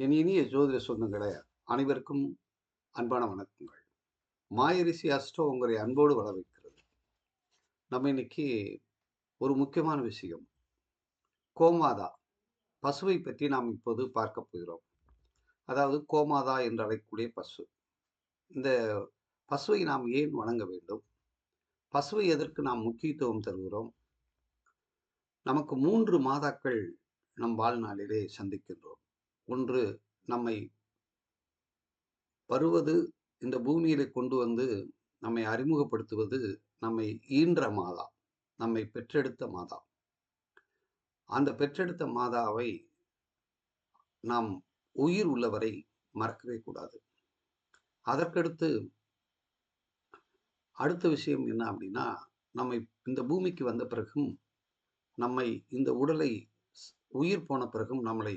என் இனிய ஜோதிட சொந்தங்களே அனைவருக்கும் அன்பான வணக்கங்கள். மாயரிசி அஸ்ட்ரோ உங்களை அன்போடு வரவேற்கிறது. நம்ம இன்னைக்கு ஒரு முக்கியமான விஷயம். கோமாதா பசுவை பற்றி நாம் இப்போது பார்க்க போகிறோம். அதாவது கோமாதா என்று அழைக்கக்கூடிய பசு. இந்த பசுவை நாம் ஏன் வணங்க வேண்டும்? பசுவை எதற்கு நாம் முக்கியத்துவம் தருகிறோம்? நமக்கு மூன்று மாதாக்கள் நம் வாழ்நாளிலே சந்திக்கின்றோம். ஒன்று நம்மை வருவது இந்த பூமியிலே கொண்டு வந்து நம்மை அறிமுகப்படுத்துவது நம்மை ஈன்ற மாதா நம்மை பெற்றெடுத்த மாதா. அந்த பெற்றெடுத்த மாதாவை நாம் உயிர் உள்ளவரை மறக்கவே கூடாது. அதற்கடுத்து அடுத்த விஷயம் என்ன அப்படின்னா நம்மை இந்த பூமிக்கு வந்த பிறகும் நம்மை இந்த உடலை உயிர் போன பிறகும் நம்மளை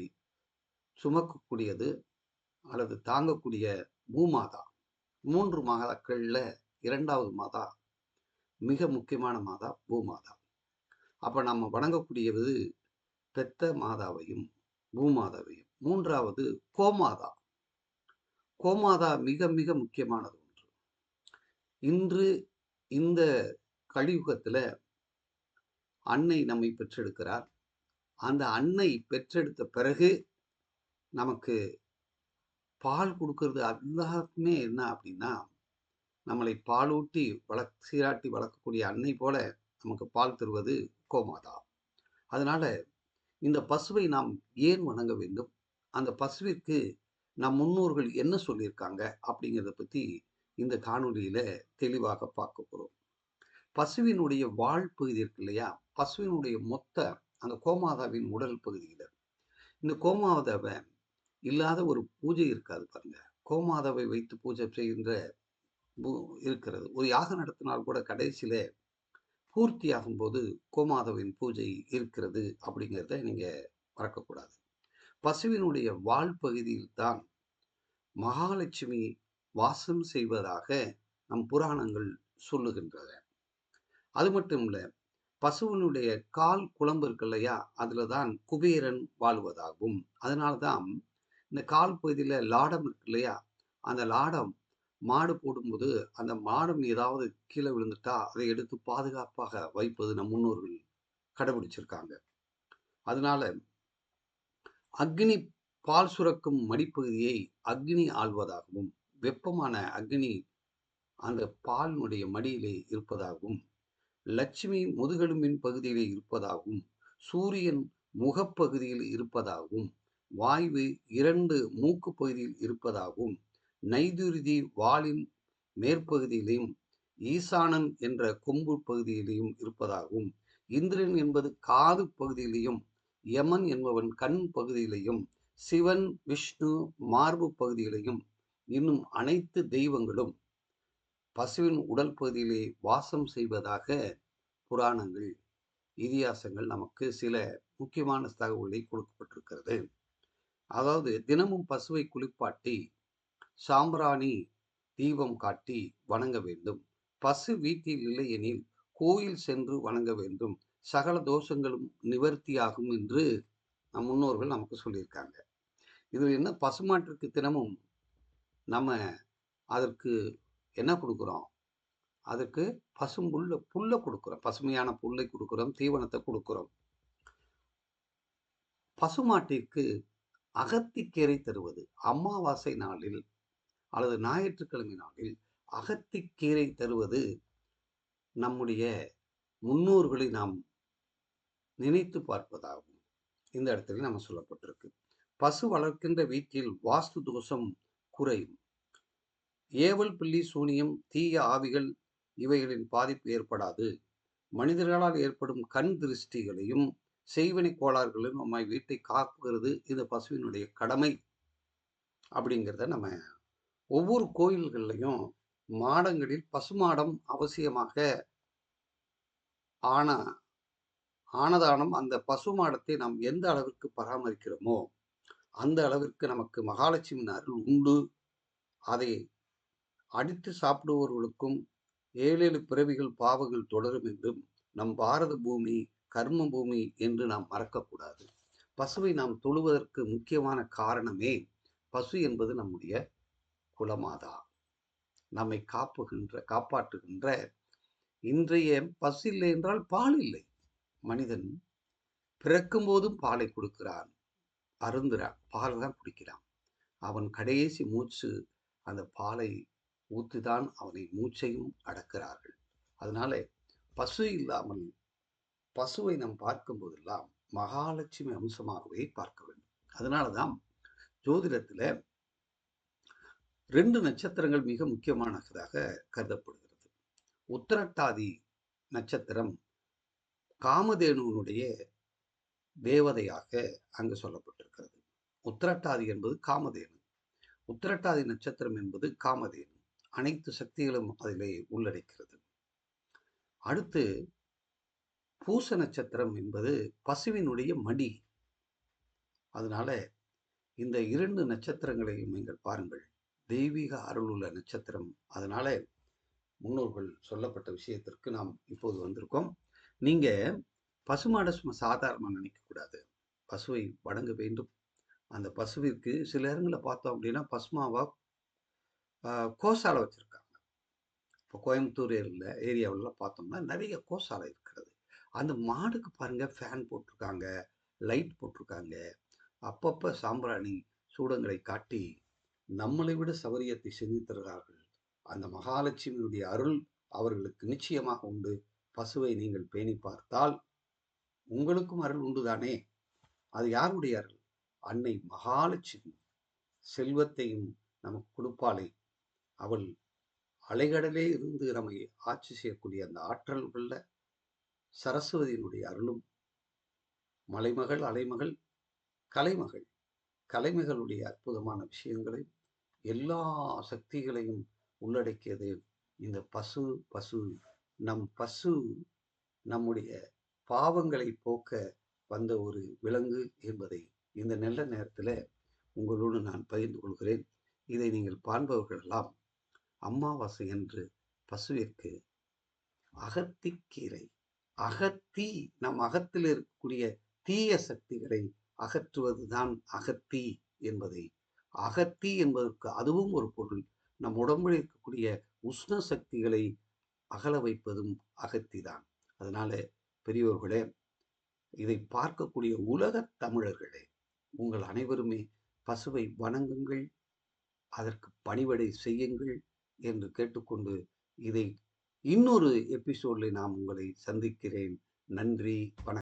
சுமக்கக்கூடியது அல்லது தாங்கக்கூடிய பூமாதா மூன்று மாதாக்கள்ல இரண்டாவது மாதா மிக முக்கியமான மாதா பூமாதா அப்ப நம்ம வணங்கக்கூடியது பெத்த மாதாவையும் பூமாதாவையும் மூன்றாவது கோமாதா கோமாதா மிக மிக முக்கியமானது ஒன்று. இன்று இந்த கலியுகத்துல அன்னை நம்மை பெற்றெடுக்கிறார். அந்த அன்னை பெற்றெடுத்த பிறகு நமக்கு பால் கொடுக்கறது எல்லாருக்குமே என்ன அப்படின்னா நம்மளை பாலூட்டி வளக் சீராட்டி வளர்க்கக்கூடிய அன்னை போல நமக்கு பால் தருவது கோமாதா அதனால இந்த பசுவை நாம் ஏன் வணங்க வேண்டும்? அந்த பசுவிற்கு நம் முன்னோர்கள் என்ன சொல்லியிருக்காங்க? அப்படிங்கிறத பற்றி இந்த காணொலியில தெளிவாக பார்க்க போகிறோம் பசுவினுடைய வாழ் பகுதி இருக்கு இல்லையா? பசுவினுடைய மொத்த அந்த கோமாதாவின் உடல் பகுதியில். இந்த கோமாதாவை இல்லாத ஒரு பூஜை இருக்காது பாருங்க. கோமாதாவை வைத்து பூஜை செய்கின்ற இருக்கிறது. ஒரு யாகம் நடத்தினால் கூட கடைசியில பூர்த்தி ஆகும்போது கோமாதவின் பூஜை இருக்கிறது அப்படிங்கிறத நீங்க மறக்கக்கூடாது. பசுவினுடைய வால் பகுதியில் தான் மகாலட்சுமி வாசம் செய்வதாக நம் புராணங்கள் சொல்லுகின்றன. அது மட்டும் இல்லை பசுவனுடைய கால் குழம்பு இருக்கு இல்லையா அதுல தான் குபேரன் வாழ்வதாகும். அதனால்தான் இந்த கால் பகுதியில் லாடம் இருக்கு இல்லையா? அந்த லாடம் மாடு போடும்போது அந்த மாடம் ஏதாவது கீழே விழுந்துட்டா அதை எடுத்து பாதுகாப்பாக வைப்பது நம் முன்னோர்கள் கடைபிடிச்சிருக்காங்க. அதனால அக்னி பால் சுரக்கும் மடிப்பகுதியை அக்னி ஆள்வதாகவும் வெப்பமான அக்னி அந்த பாலினுடைய மடியிலே இருப்பதாகவும் லட்சுமி முதுகெலும்பின் பகுதியிலே இருப்பதாகவும் சூரியன் முகப்பகுதியில் இருப்பதாகவும் வாய்வு இரண்டு மூக்கு பகுதியில் இருப்பதாகவும் நைதுருதி வாளின் மேற்பகுதியிலையும் ஈசானன் என்ற கொம்பு பகுதியிலையும் இருப்பதாகவும் இந்திரன் என்பது காது பகுதியிலையும் யமன் என்பவன் கண் பகுதியிலையும் சிவன் விஷ்ணு மார்பு பகுதியிலையும் இன்னும் அனைத்து தெய்வங்களும் பசுவின் உடல் பகுதியிலே வாசம் செய்வதாக புராணங்கள் இதிகாசங்கள் நமக்கு சில முக்கியமான தகவல்களை கொடுக்கப்பட்டிருக்கிறது. அதாவது தினமும் பசுவை குளிப்பாட்டி சாம்பிராணி தீபம் காட்டி வணங்க வேண்டும். பசு வீட்டில் இல்லையெனில் கோயில் சென்று வணங்க வேண்டும். சகல தோஷங்களும் நிவர்த்தியாகும் என்று நம் முன்னோர்கள் நமக்கு சொல்லியிருக்காங்க. இதில் என்ன பசுமாட்டிற்கு தினமும் நம்ம அதற்கு என்ன கொடுக்குறோம்? அதுக்கு பசும்புல்ல புல்லை கொடுக்குறோம். பசுமையான புல்லை கொடுக்குறோம் தீவனத்தை கொடுக்குறோம். பசுமாட்டிற்கு அகத்திக்கீரை தருவது. அமாவாசை நாளில் அல்லது ஞாயிற்றுக்கிழமை நாளில் அகத்திக்கீரை தருவது நம்முடைய முன்னோர்களை நாம் நினைத்து பார்ப்பதாகும். இந்த இடத்துல நம்ம சொல்லப்பட்டிருக்கு. பசு வளர்க்கின்ற வீட்டில் வாஸ்து தோஷம் குறையும். ஏவல் பில்லி சூனியம் தீய ஆவிகள் இவைகளின் பாதிப்பு ஏற்படாது. மனிதர்களால் ஏற்படும் கண் திருஷ்டிகளையும் செய்வினை கோளாறுகளையும் நம்ம வீட்டை காப்புகிறது இந்த பசுவினுடைய கடமை அப்படிங்கிறத நம்ம ஒவ்வொரு கோயில்கள்லையும் மாடங்களில் பசுமாடம் அவசியமாக ஆன ஆனதானம் அந்த பசுமாடத்தை நாம் எந்த அளவிற்கு பராமரிக்கிறோமோ அந்த அளவிற்கு நமக்கு மகாலட்சுமியின் அருள் உண்டு. அதை அடித்து சாப்பிடுபவர்களுக்கும் ஏழேழு பிறவிகள் பாவங்கள் தொடரும் என்றும் நம் பாரத பூமி கர்ம பூமி என்று நாம் மறக்கக்கூடாது. பசுவை நாம் தொழுவதற்கு முக்கியமான காரணமே பசு என்பது நம்முடைய குலமாதா. நம்மை காப்புகின்ற காப்பாற்றுகின்ற இன்றைய பசு இல்லை என்றால் பால் இல்லை. மனிதன் பிறக்கும் போதும் பாலை கொடுக்கிறான் அருந்துறான் பால் தான் குடிக்கிறான். அவன் கடைசி மூச்சு அந்த பாலை ஊத்திதான் அவனை மூச்சையும் அடக்கிறார்கள் அதனால பசு இல்லாமல் பசுவை நாம் பார்க்கும் போதெல்லாம் மகாலட்சுமி அம்சமாகவே பார்க்க வேண்டும். அதனாலதான் ஜோதிடத்துல ரெண்டு நட்சத்திரங்கள் மிக முக்கியமானதாக கருதப்படுகிறது. உத்திரட்டாதி நட்சத்திரம் காமதேனுவனுடைய தேவதையாக அங்கு சொல்லப்பட்டிருக்கிறது. உத்திரட்டாதி என்பது காமதேனு. உத்திரட்டாதி நட்சத்திரம் என்பது காமதேனு. அனைத்து சக்திகளும் அதிலே உள்ளடக்கிறது. அடுத்து பூச நட்சத்திரம் என்பது பசுவினுடைய மடி. அதனால இந்த இரண்டு நட்சத்திரங்களையும் நீங்கள் பாருங்கள். தெய்வீக அருளுள்ள நட்சத்திரம். அதனால முன்னோர்கள் சொல்லப்பட்ட விஷயத்திற்கு நாம் இப்போது வந்திருக்கோம். நீங்க பசுமாடை சும்மா சாதாரணமாக நினைக்கக்கூடாது பசுவை வணங்க வேண்டும். அந்த பசுவிற்கு சில இடங்களில் பார்த்தோம் அப்படின்னா பசுமாவா கோசாலை வச்சுருக்காங்க. இப்போ கோயம்புத்தூர் ஏரியாவிலலாம் பார்த்தோம்னா நிறைய கோசாலை இருக்கிறது. அந்த மாடுக்கு பாருங்க ஃபேன் போட்டிருக்காங்க லைட் போட்டிருக்காங்க. அப்பப்போ சாம்பிராணி சூடங்களை காட்டி நம்மளை விட சௌரியத்தை செஞ்சு தருகிறார்கள் அந்த மகாலட்சுமியுடைய அருள் அவர்களுக்கு நிச்சயமாக உண்டு. பசுவை நீங்கள் பேணி பார்த்தால் உங்களுக்கும் அருள் உண்டுதானே? அது யாருடைய அருள்? அன்னை மகாலட்சுமி. செல்வத்தையும் நமக்கு கொடுப்பாளே. அவள் அலைகடலே இருந்து நம்மை ஆட்சி செய்யக்கூடிய அந்த ஆற்றல் உள்ள சரஸ்வதியினுடைய அருளும் மலைமகள் அலைமகள் கலைமகள் கலைமகளுடைய அற்புதமான விஷயங்களை எல்லா சக்திகளையும் உள்ளடக்கியது இந்த பசு பசு நம் பசு நம்முடைய பாவங்களை போக்க வந்த ஒரு விலங்கு என்பதை இந்த நல்ல நேரத்தில் உங்களோடு நான் பகிர்ந்து கொள்கிறேன். இதை நீங்கள் காண்பவர்கள் அம்மாவாசை அமாவாசை என்று பசுவிற்கு அகத்திக்கீரை அகத்தி நம் அகத்தில் இருக்கக்கூடிய தீய சக்திகளை அகற்றுவதுதான் அகத்தி என்பதை. அகத்தி என்பதற்கு அதுவும் ஒரு பொருள். நம் உடம்பில் இருக்கக்கூடிய உஷ்ண சக்திகளை அகல வைப்பதும் அகத்தி தான் அதனால பெரியோர்களே இதை பார்க்கக்கூடிய உலக தமிழர்களே உங்கள் அனைவருமே பசுவை வணங்குங்கள் அதற்கு பணிவடை செய்யுங்கள் என்று கேட்டுக்கொண்டு இதை இன்னொரு எபிசோடில் நான் உங்களை சந்திக்கிறேன். நன்றி வணக்கம்.